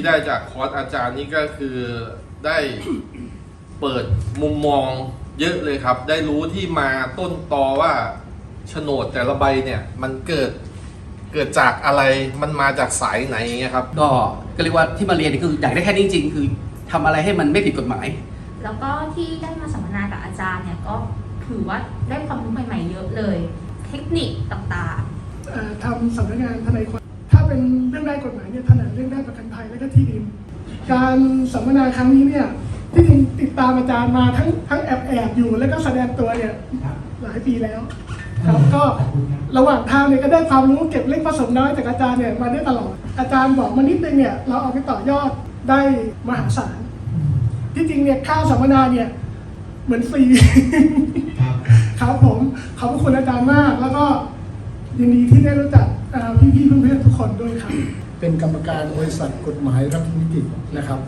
ที่ได้จากคอร์สอาจารย์นี่ก็คือได้เปิดมุมมองเยอะเลยครับ ได้รู้ที่มาต้นตอว่าโฉนดแต่ละใบเนี่ยมันเกิดเกิดจากอะไรมันมาจากสายไหนเงี้ยครับ ก็ก็เรียกว่าที่มาเรียนนี่คืออยากได้แค่นี้จริงๆ คือทำอะไรให้มันไม่ผิดกฎหมาย แล้วก็ที่ได้มาสัมมนากับอาจารย์เนี่ยก็ถือว่าได้ความรู้ใหม่ๆเยอะเลย เทคนิคต่างเอ่อทำสำนักงานทนายความถ้า เป็นเรื่องได้กฎหมายเนี่ยถนัดเรื่องได้านประกันภัยและก็ที่ดิน การสัมมนาครั้งนี้เนี่ยที่จริงติดตามอาจารย์มาทั้งทั้งแอบแอบๆอยู่แล้วก็แสดงตัวเนี่ยหลายปีแล้วครับก็ระหว่างทางเนี่ยก็ได้ความรู้เก็บเล็กผสมน้อยจากอาจารย์เนี่ยมาได้ตลอดอาจารย์บอกมานิดนึงเนี่ยเราเอาไปต่อยอดได้มหาศาลที่จริงเนี่ยค่าสัมมนาเนี่ยเหมือนฟรีครับผมขอบพระคุณอาจารย์มาก แล้วก็ยินดีที่ได้รู้จัก เอ่อพี่ๆเพื่อนๆทุกคนด้วยครับ เป็นกรรมการบริษัทกฎหมายรัฐนิตินะครับ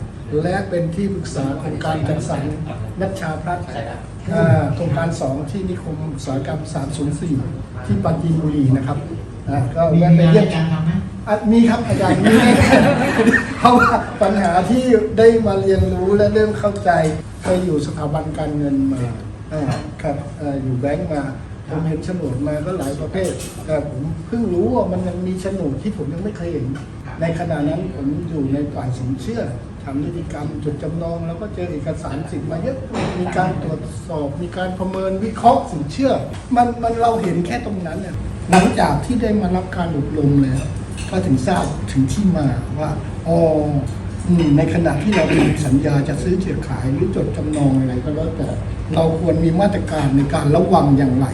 และเป็นที่ปรึกษาโครงการจัดสรรนัชชาพลัดอ่าโครงการ 2 ที่นิคมอุตสาหกรรม 304 ที่ปราจีนบุรีนะครับอ่าก็แวะไปเยี่ยมอะมีครับอาจารย์มีเพราะว่าปัญหาที่ได้มาเรียนรู้และเริ่มเข้าใจเคยอยู่สถาบันการเงินมาอ่าครับเอ่ออยู่แบงก์มา ผมเห็นโฉนดมาก็หลายประเภท แต่ผมเพิ่งรู้ว่ามันยังมีโฉนดที่ผมยังไม่เคยเห็น ในขณะนั้นผมอยู่ในฝ่ายสินเชื่อทำนิติกรรมจดจำนอง แล้วก็เจอเอกสารสิทธิ์มาเยอะ มีการตรวจสอบ มีการประเมินวิเคราะห์สินเชื่อ มันมันเราเห็นแค่ตรงนั้นเนี่ยหลังจากที่ได้มารับการอบรมแล้ว ก็ถึงทราบถึงที่มาว่าอ๋ออืม ในขณะที่เราทำสัญญาจะซื้อเสียขายหรือจดจำนองอะไรก็แล้วแต่เราควรมีมาตรการในการระวังอย่างไร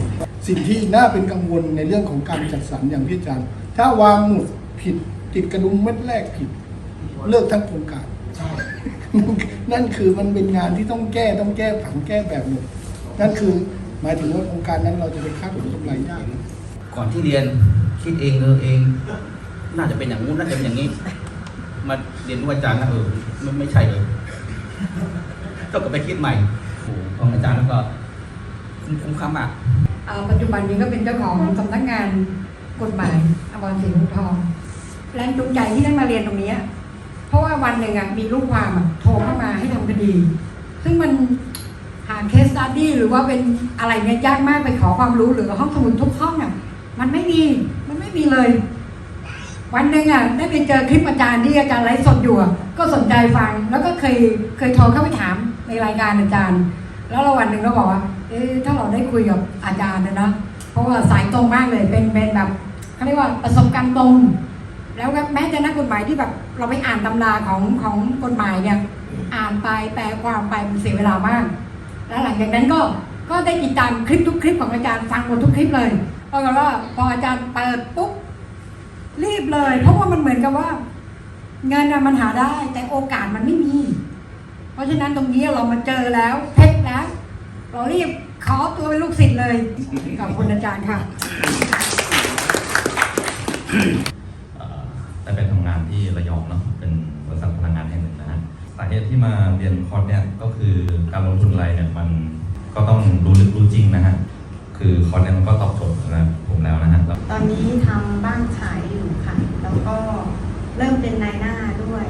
สิ่งที่น่าเป็นกังวลในเรื่องของการจัดสรรอย่างที่อาจารย์ ถ้าวางหมุดผิดติดกระดุมเม็ดแรกผิด เลิกทั้งโครงการนั่นคือมันเป็นงานที่ต้องแก้ต้องแก้ผังแก้แบบหมดนั่นคือหมายถึงว่าโครงการนั้นเราจะไปคาดผลกำไรยากก่อนที่เรียนคิดเองเออเอง น่าจะเป็นอย่างงู้นน่าจะเป็นอย่างนี้ มาเรียนรู้อาจารย์นะเออไม่ไม่ใช่เลยต้องกลับไปคิดใหม่ของอาจารย์แล้วก็คุ้มค่ามากเอ่อปัจจุบันนี้ก็เป็นเจ้าของสำนักงานกฎหมายอมรสิงห์ทองแรงจูงใจที่ได้มาเรียนตรงนี้เพราะว่าวันหนึ่งอะมีลูกความอะโทรเข้ามาให้ทำคดี ซึ่งมันหาเคสตัดดี้หรือว่าเป็นอะไรเนี่ยยากมากไปขอความรู้หรือห้องสมุดทุกห้องอะมันไม่มีมันไม่มีเลย วันหนึ่งอะได้ไปเจอคลิปอาจารย์ที่อาจารย์ไลฟ์สดอยู่ก็สนใจฟัง แล้วก็เคยเคยโทรเข้าไปถามในรายการอาจารย์ แล้วเราวันหนึ่งก็บอกว่าเอ๊ะถ้าเราได้คุยกับอาจารย์นะนะเพราะว่าสายตรงมากเลยเป็นเป็นแบบเขาเรียกว่าประสบการณ์ตรง แล้วก็แม้จะนักกฎหมายที่แบบเราไปอ่านตำราของของกฎหมายเนี่ยอ่านไปแปลความไปมันเสียเวลามาก แล้วหลังจากนั้นก็ก็ได้ติดตามคลิปทุกคลิปของอาจารย์ฟังหมดทุกคลิปเลยเพราะว่าพออาจารย์เปิดปุ๊บ รีบเลย เพราะว่ามันเหมือนกับว่า เงินน่ะมันหาได้ แต่โอกาสมันไม่มี เพราะฉะนั้นตรงนี้เรามาเจอแล้วเพชรแล้ว เรารีบขอตัวเป็นลูกศิษย์เลยขอบคุณอาจารย์ค่ะเอ่อได้ไปทำงานที่ระยองเนาะเป็นบริษัทพลังงานแห่งหนึ่งนะฮะสาเหตุที่มาเรียนคอร์สเนี่ยก็คือการลงทุนอะไรเนี่ยมันก็ต้องรู้ลึกรู้จริงนะฮะ คือคอร์สเนี่ยมันก็ตอบโจทย์สำหรับผมแล้วนะฮะแล้วตอนนี้ทำบ้านขายอยู่ค่ะ แล้วก็เริ่มเป็นนายหน้าด้วย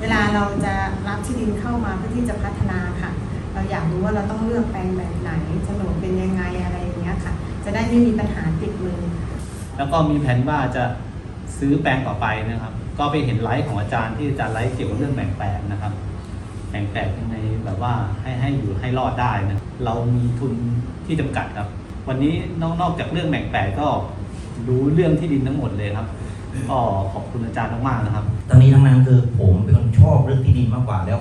เวลาเราจะรับที่ดินเข้ามาเพื่อที่จะพัฒนาค่ะ เราอยากรู้ว่าเราต้องเลือกแปลงแบบไหนโฉนดเป็นยังไงอะไรอย่างเงี้ยค่ะ จะได้ไม่มีปัญหาติดมือ แล้วก็มีแผนว่าจะซื้อแปลงต่อไปนะครับ ก็ไปเห็นไลฟ์ของอาจารย์ที่อาจารย์ไลฟ์เกี่ยวกับเรื่องแบ่งแปลงนะครับ แบ่งแปลงในแบบว่าให้ให้อยู่ให้รอดได้นะ เรามีทุนที่จำกัดครับ วันนี้นอกนอกจากเรื่องแบ่งแปลงก็รู้เรื่องที่ดินทั้งหมดเลยครับก็ขอบคุณอาจารย์มากๆนะครับทั้งนี้ทั้งนั้นคือผมเป็นคนชอบเรื่องที่ดินมากกว่าแล้ว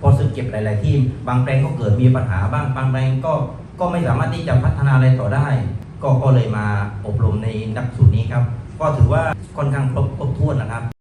พอซื้อเก็บหลาย ๆ ที่บางแปลงก็เกิดมีปัญหาบ้างบางแปลงก็ก็ไม่สามารถที่จะพัฒนาอะไรต่อได้ ก็ก็เลยมาอบรมในหลักสูตรนี้ครับ ก็ถือว่าค่อนข้างครบครบถ้วนนะครับ